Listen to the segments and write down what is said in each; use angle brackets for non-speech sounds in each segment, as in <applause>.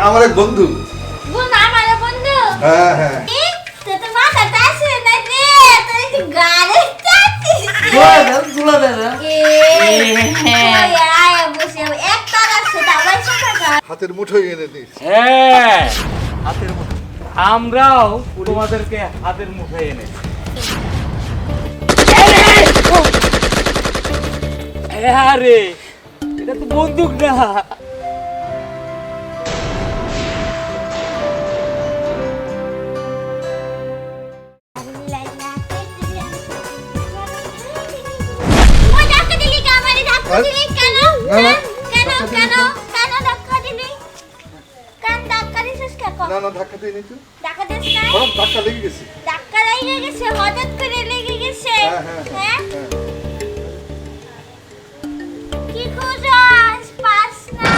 আমার এক বন্ধু। বন্ধু আমার বন্ধু? হ্যাঁ হ্যাঁ। রে হাতের মুঠোয় এনে দিস। হ্যাঁ। হাতের মুঠো আমরাও তোমাদেরকে হাতের মুঠোয় এনে আরে এটা তো বন্দুক না। না না ধাক্কা দিয়ে নিতু ধাক্কা দিস না ধাক্কা লেগে গেছে। ধাক্কা লেগে গেছে হঠাৎ করে লেগে গেছে। হ্যাঁ, হ্যাঁ, হ্যাঁ হ্যাঁ। কি পাস না?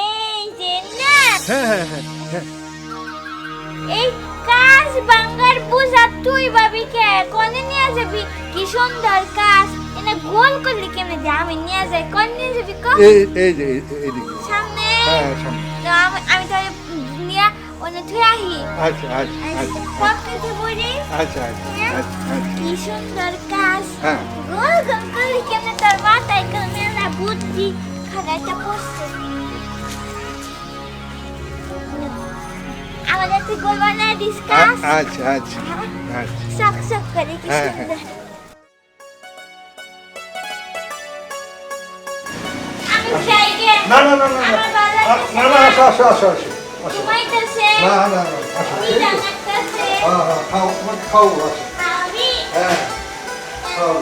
এই যে না হ্যাঁ হ্যাঁ হ্যাঁ এই কাজ বাঙ্গার বুঝা তুই ভাবি কে? কোনে নিয়ে যাবি? কি সুন্দর কাজ। এনে গোল করলি কেমনে যে? আমি নিয়ে যাই। কোন নিয়ে যাবি কো? এই এই যে এইদিকে সামনে। হ্যাঁ সামনে। তো আমি আমি তাহলে নিয়ে অন্য থুই আহি। আচ্ছা আচ্ছা আচ্ছা সব কিছু বুঝি আচ্ছা আচ্ছা আচ্ছা আচ্ছা। কি সুন্দর কাজ। হ্যাঁ। গোল গোল করলি কেমনে তোর মাথায়? কেমনে বুদ্ধি? খাগাইতে পড়ছে। আমাদের গোল বানায় আ- আচ্ছা আচ্ছা আচ্ছা। সক সক করে কি হ্যাঁ, হ্যাঁ। সুন্দর গে না না না না না। না আসো আসো আসো আসো না না না হ্যাঁ হ্যাঁ খাও খাও আসো। হ্যাঁ খাও।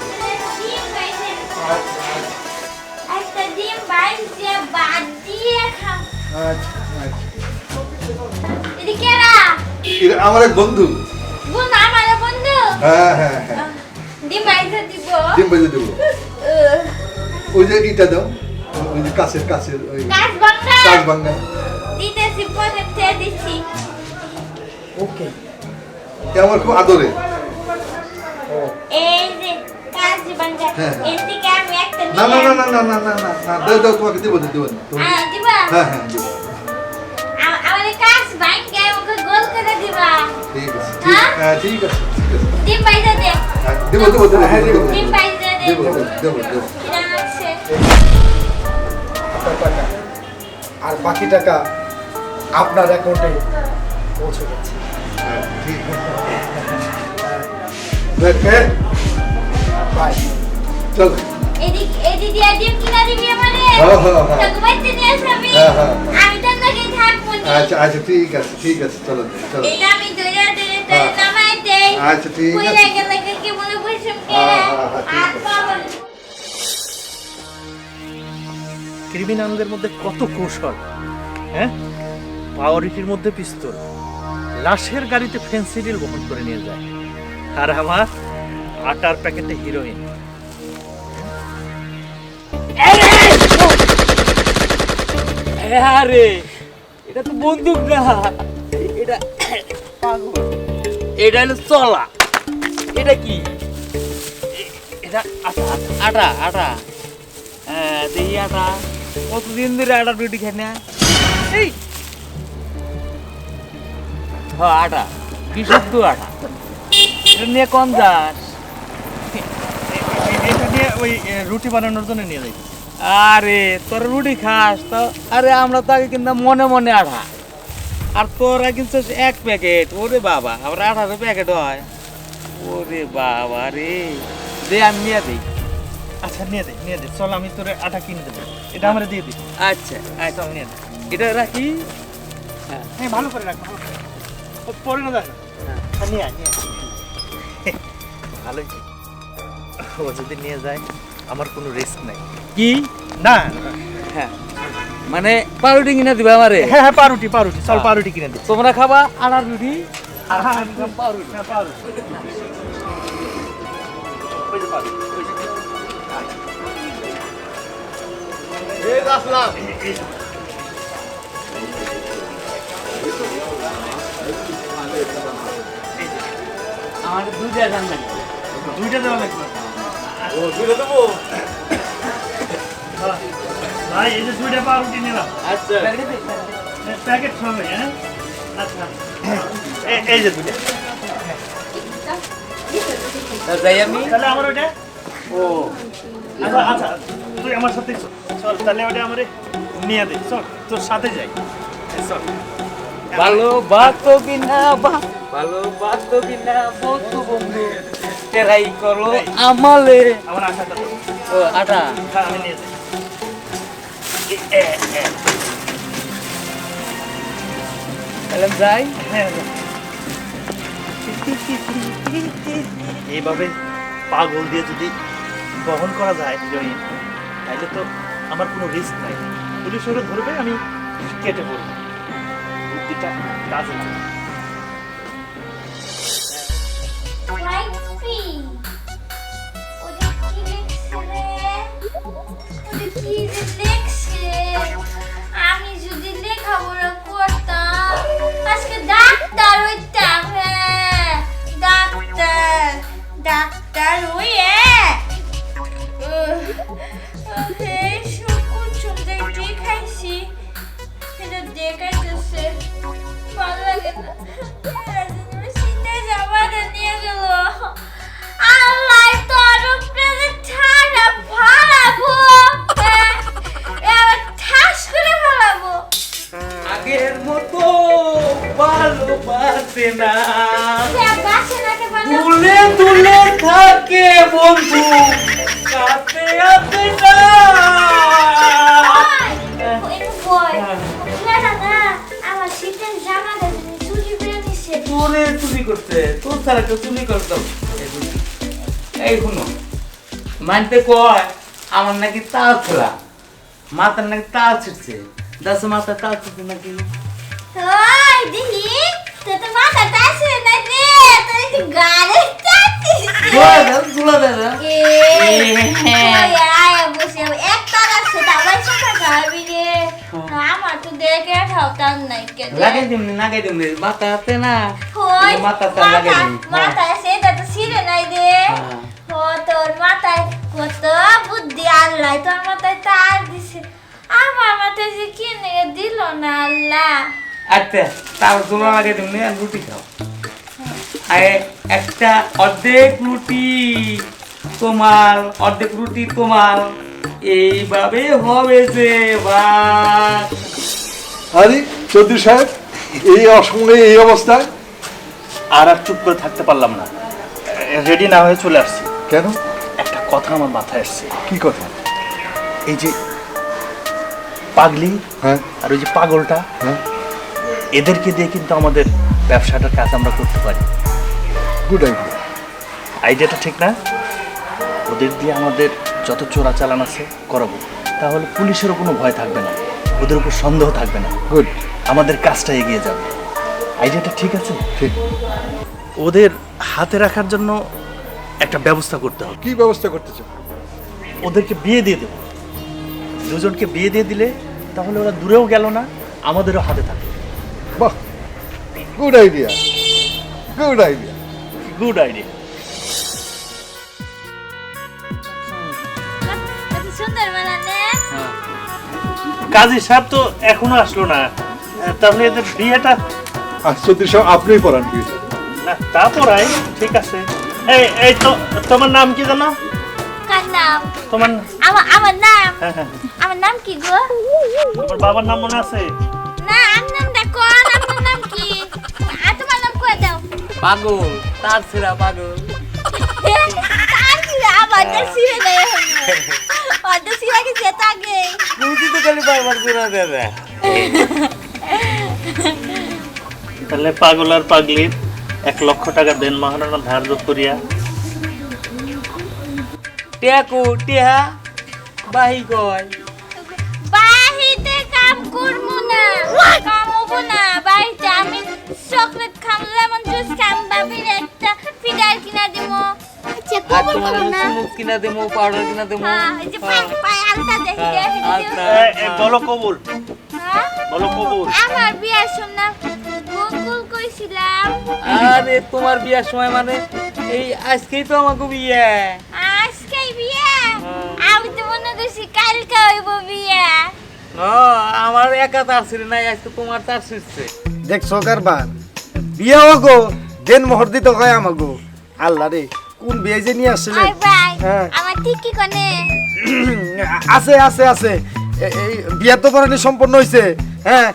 ডিম পাইছে আচ্ছা আচ্ছা। একটা ডিম বাইছে বাদ দিয়ে খাও। আচ্ছা আচ্ছা। আমার এক বন্ধু। আমার বন্ধু? হ্যাঁ হ্যাঁ হ্যাঁ। ডিম দিব। ডিম দেবো। ওই যে ইটা দাও ওই যে কাছের কাছের ওই দিতেছি পরে ওকে। এ আমার খুব আদরে। এই যে কাজ বাংলা হ্যাঁ। এর থেকে আমি একটা না না না না না না না না না দাও দাও তোমাকে দেবো দেবো দেবো দিবা? হ্যাঁ হ্যাঁ দেবো। আ- আমাদের কাজ ওকে গোল করে দিবা? ঠিক আছে। ঠিক হ্যাঁ? হ্যাঁ ঠিক আছে ঠিক আছে। ডিম বাইছে দে হ্যাঁ, দেবো দেবো দেবো হ্যাঁ, দেবো। ডিম দে টাকা। আর বাকি টাকা আপনার অ্যাকাউন্টে পৌঁছে গেছে। হ্যাঁ ঠিক আছে। বাই চলো। এদিক এদিক দিয়ে ডিম কিনা দিবি আমারে? হ্যাঁ, হ্যাঁ, হ্যাঁ। হ্যাঁ, হ্যাঁ। আমি আচ্ছা আচ্ছা ঠিক আছে ঠিক আছে চলো চলো। এটা আমি ধরে ধরে তোর হ্যাঁ। আচ্ছা, ঠিক আছে। মনে হ্যাঁ, হ্যাঁ, ঠিক আর আছে। ক্রিমিনালদের মধ্যে কত কৌশল হ্যাঁ? পাওয়ারিটির মধ্যে পিস্তল লাশের গাড়িতে ফেন্সিডিল বহন করে নিয়ে যায়। আর আমার আটার প্যাকেটে হিরোইন আরে! এটা তো বন্দুক না। এটা এটা হলো চলা। এটা কি? এটা আটা আটা, আটা। হ্যাঁ দেখি আটা। কতদিন ধরে আটা রুটি খাই না? এই! হ্যাঁ আটা। বিশুদ্ধ আটা। এটা নিয়ে কম যাস। এটা নিয়ে ওই রুটি বানানোর জন্য নিয়ে যাই। আরে তোর রুটি খাস তো? আরে আমরা তো আগে কিন্তু মনে মনে আঠা আর তোরা কিন্তু এক প্যাকেট। ওরে বাবা আমরা আঠারো প্যাকেট হয়। ওরে বাবা রে। দে আমি নিয়ে দিই। আচ্ছা নিয়ে দে নিয়ে দে। চল আমি তোর আটা কিনে দেবো। এটা আমরা দিয়ে দিই। আচ্ছা আচ্ছা। চল নিয়ে দে। এটা রাখি? হ্যাঁ। ভালো করে রাখ ভালো করে পরে না দেখ হ্যাঁ। নিয়ে আয় নিয়ে। <laughs> ভালোই। ও যদি নিয়ে যায় আমার কোনো রিস্ক নাই। কি? না। হ্যাঁ। মানে পাউরুটি কিনে দিবে আমারে? হ্যাঁ হ্যাঁ পাউরুটি পাউরুটি। চল। পাউরুটি কিনে দিচ্ছি তোমরা খাবা আনার রুটি? আর আমি খাব পাউরুটি। হ্যাঁ পাউরুটি। আমার দেওয়া দুইটা দেওয়া লাগবে। ও দুধ দেবো? ভাই এই যে দুইটা পাউরুটি নিলাম। আচ্ছা। প্যাকেট সঙ্গে হ্যাঁ আচ্ছা। এই যে দুইটা। যাই আমি। তাহলে আমার ওইটা? ও। আচ্ছা আচ্ছা তুই আমার সাথে চল। তাহলে ওটা আমারে নিয়ে দে। চল তোর সাথে যাই। চল। ভালো বাতো কিনা বা ভালো বাতো কিনা বন্ধু বন্ধু টেরাই করো আমালে আমার আশাটা ও আটা। হ্যাঁ আমি নিয়ে যাই। এ- এ- এ- তাহলে যাই হ্যাঁ। এইভাবে পাগল দিয়ে যদি বহন করা যায় জয়ী তাহলে তো আমার কোনো রিস্ক নাই। পুলিশ ওরা ধরবে, আমি কেটে পড়ব। বুদ্ধিটা কাজে লাগে। কেউ চুরি করতাম এই শুনো মানতে কয় আমার নাকি তাল ছেলা মাথার নাকি তাল ছিটছে দশ মাথা তাল ছিটছে নাকি? তো তো এক তারা সেটা আবার সেটা খাবি রে। আমার তো দেখে ঠাউতাম নাই কে লাগাই দিমনি লাগাই দিমনি মাথা আছে না? মাথা তার লাগাই দিমনি মাথা সেটা তো ছিঁড়ে নাই হ্যাঁ। ও তোর মাথায় কত বুদ্ধি আল্লাহ তোর মাথায় তার দিছে। আমার মাথায় যে কিনে দিল না আল্লাহ? আচ্ছা ধুলা লাগাই দিমনি আর রুটি খাও। আর একটা অর্ধেক রুটি তোমার অর্ধেক রুটি তোমার। এইভাবে হবে যে আরে চৌধুরী সাহেব এই অসময়ে এই অবস্থায়? আর আর চুপ করে থাকতে পারলাম না। রেডি না হয়ে চলে আসছি। কেন? একটা কথা আমার মাথায় আসছে। কি কথা? এই যে পাগলি হ্যাঁ। আর ওই যে পাগলটা হ্যাঁ। এদেরকে দিয়ে কিন্তু আমাদের ব্যবসাটার কাজ আমরা করতে পারি। গুড আইডিয়া আইডিয়াটা ঠিক না? ওদের দিয়ে আমাদের যত চোরা চালান আছে করাবো। তাহলে পুলিশেরও কোনো ভয় থাকবে না। ওদের উপর সন্দেহ থাকবে না। গুড আমাদের কাজটা এগিয়ে যাবে। আইডিয়াটা ঠিক আছে? ঠিক। ওদের হাতে রাখার জন্য একটা ব্যবস্থা করতে হবে। কি ব্যবস্থা করতে চাও? ওদেরকে বিয়ে দিয়ে দেবো। দুজনকে বিয়ে দিয়ে দিলে তাহলে ওরা দূরেও গেল না আমাদেরও হাতে থাকবে। বাহ! Good idea good idea good idea কাজী সাহেব তো এখনও আসলো না। তাহলে এদের বিয়েটা আর চৌধুরী সাহেব আপনিই পড়ান কি? না তা পড়াই ঠিক আছে। এই এই তো তোমার নাম কি জানো? কার নাম? তোমার আমার আমার নাম? হ্যাঁ হ্যাঁ আমার নাম কি গো? তোমার বাবার নাম মনে আছে? না আমার নাম দেখো আমার নাম কি? আর তোমার নাম কয়ে দাও? পাগল তার ছেড়া পাগল। তার কি আমার নাম সিরে দেয় অর্ধ সিরা কি যেতে আগে রুটি খালি বারবার করে দেবে তাহলে পাগল আর পাগলির এক লক্ষ টাকা দেন মহারানা ধার্য করিয়া। টেকু টেহা বাহি কয়। বাহিতে কাম করব না কাম হব না। বাড়িতে আমি চকলেট খাম লেমন জুস খাম বাবির একটা ফিডার কিনা দিমো আচ্ছা আর কবুল তোমার করব না। চুমুক কিনা পাউডার কিনা দেবো। হ্যাঁ এই যে পায়ে পায়ে আলতা দেখি হ্যাঁ, দেখি আলতা। এ, এ, বলো কবুল। হ্যাঁ? বলো কবুল। আমার বিয়ার কইছিলাম আরে তোমার বিয়ার সময় মানে? এই আজকেই তো আমাকে বিয়ে। হ্যাঁ। আমি তো মনে করছি কাল কালকে হইব বিয়া। ও আমার একা তার ছিল না আজকে তোমার তার ছিঁড়ছে দেখছ কারবার বিয়ে হগো দেন মোহর দিতে হয় আমাগো। আল্লাহ রে। কোন বিয়ে যে নিয়ে আসছিলেন ভাই হ্যাঁ। আমার ঠিকই কোনে। <clears throat> আছে আছে আছে। এই বিয়ে তো করানি সম্পন্ন হয়েছে হ্যাঁ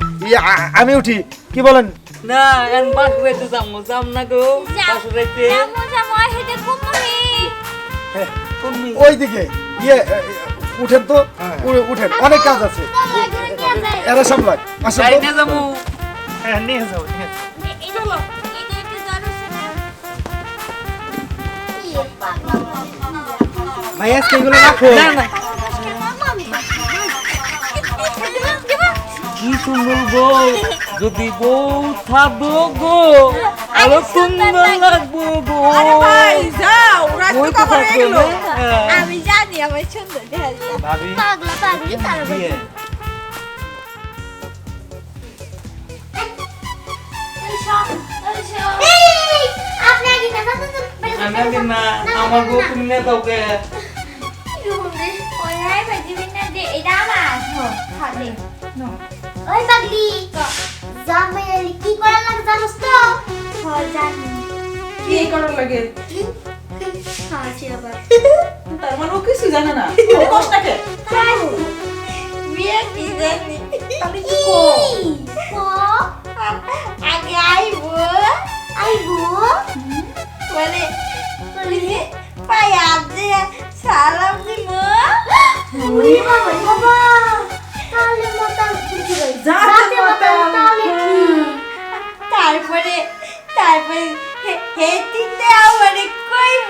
আমি উঠি। কি বলেন? না এখন বাস যাব যাম না গো বাস রাইতে জামু জামু হেদে কুমহি হ্যাঁ, কোন মি- ওইদিকে ইয়ে উঠেন তো উ- উঠেন। অনেক কাজ আছে। এরা সামলাক আসেন তো। গাড়িতে যাব। হ্যাঁ নিয়ে নিয়ে যাও। ভাই আজকে এগুলো রাখো। না না। কি সুন্দর গো। যদি বউ থাকব গো আরও সুন্দর লাগবো গো। ভাই যাও রাত বই তো তো হয়ে গেল। আমি জানি আমার সুন্দর দেখা যায় পাগলা পাগলি তার বিয়ে। আমি আগে না আমার বউ তুমি না কাউকে ওই হাই ভাজি বিনা দে এটা আমার খাদে ওই পাগলি জামাই কি করার লাগে জানোস তো হ্যাঁ জানি কি করার লাগে হ্যাঁ চিরবার তার মানে ও কিছু জানে না ও কষ্টকে বিয়ে কি জানি তাহলে কি কো আগে আইবো আইবো বলে বলে পায়া দে সালাম দিব? ওরে বাবা বাবা তাহলে মাতাল কিছু গাই যাতে মাতাল। তারপরে তারপরে হে- হে তিনটে আমারে কি কইব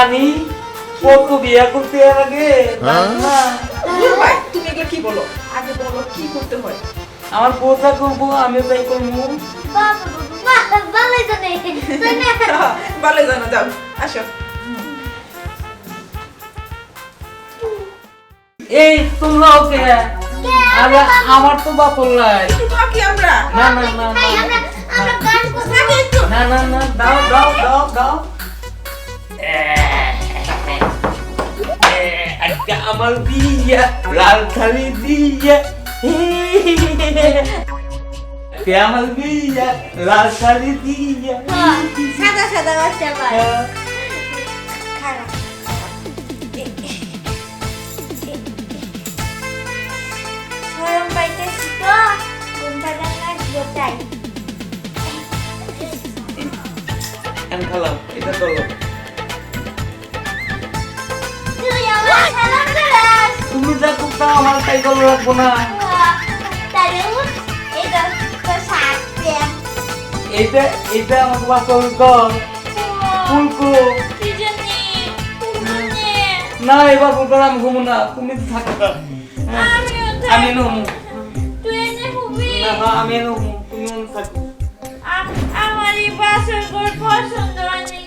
হ্যাঁ দানি কত বিয়া করতে এর আগে ভাই তুমি এগুলো কি বলো? আগে বলো কি করতে হয়? আমার পোতা করব আমি তাই করব। ভালো <laughs> জানো। যাও আসো। এই তোমরা ওকে আরে আমার তো লাই একটু আমরা। না না না না। না। না দাও দাও দাও দাও। আজকে আমার বিয়া লাল খালি দিয়া কে আমার বিয়া লাল খালি দিয়া সাদা সাদা বাচ্চা পায় হ্যাঁ। খারাপ গরম পাইতেছি তো ঘুমটা লাগল তাই আমি খালাম এটা তুমি যা করতে আমার তাই করে রাখব না। তো সাথে এটা এটা আমার ফুলকো। না এবার ফুলকো আমি ঘুমো না। তুমি থাকো। আমি হুবি না আমি নুম তুমি থাকো। আমার এই বাসর পছন্দ অনেক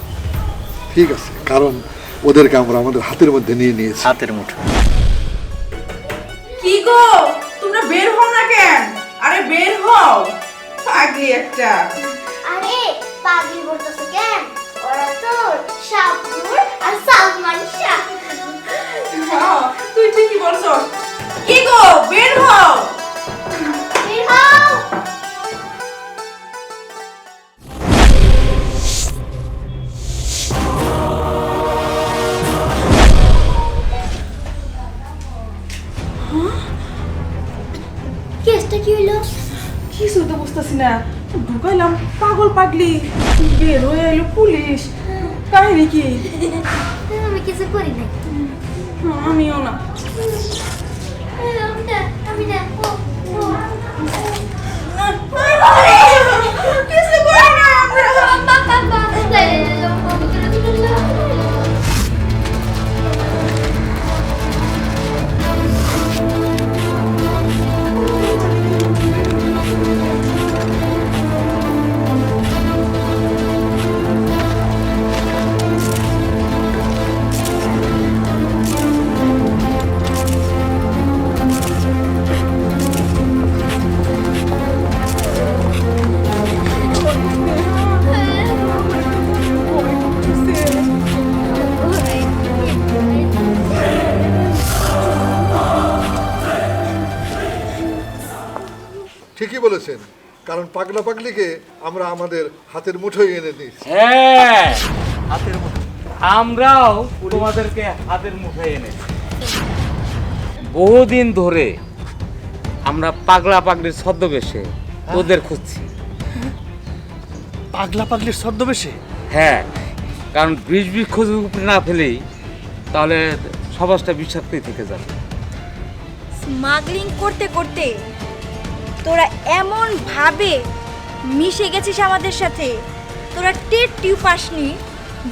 ঠিক আছে কারণ ওদেরকে আমরা আমাদের হাতের মধ্যে নিয়ে নিয়েছি। হাতের মুঠো। কি গো? তোমরা বের হও না কেন? আরে বের হও। আগে একটা। আরে পাগলি বলতেছে কেন? ওরা তো পাগল পাগলি বের হয়ে এলো পুলিশ। তাই নাকি আমি কিছু করি না আমিও না। আমি না পাগলা পাগলিকে আমরা আমাদের হাতের মুঠোয় এনে নিয়েছি হ্যাঁ। হাতের মুঠো। আমরাও তোমাদেরকে হাতের মুঠোয় এনে বহুদিন ধরে আমরা পাগলা পাগলির ছদ্মবেশে তোদের খুঁজছি। পাগলা পাগলির ছদ্মবেশে? হ্যাঁ কারণ বিষ বৃক্ষ উপরে না ফেলেই তাহলে সমাজটা বিষাক্তই থেকে যাবে। স্মাগলিং করতে করতে তোরা এমন ভাবে মিশে গেছিস আমাদের সাথে। তোরা টের টিউ পাসনি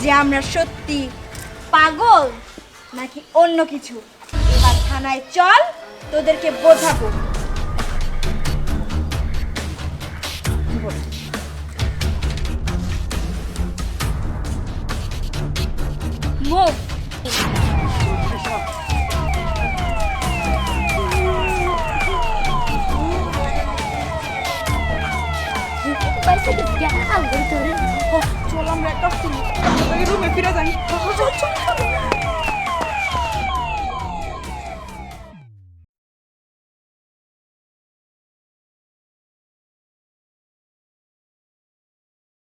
যে আমরা সত্যি পাগল নাকি অন্য কিছু? এবার থানায় চল, তোদেরকে বোঝাবো। মুভ দিতে আলগর করে চল আমরা একটা রুমে ফিরে যাই চল চল চল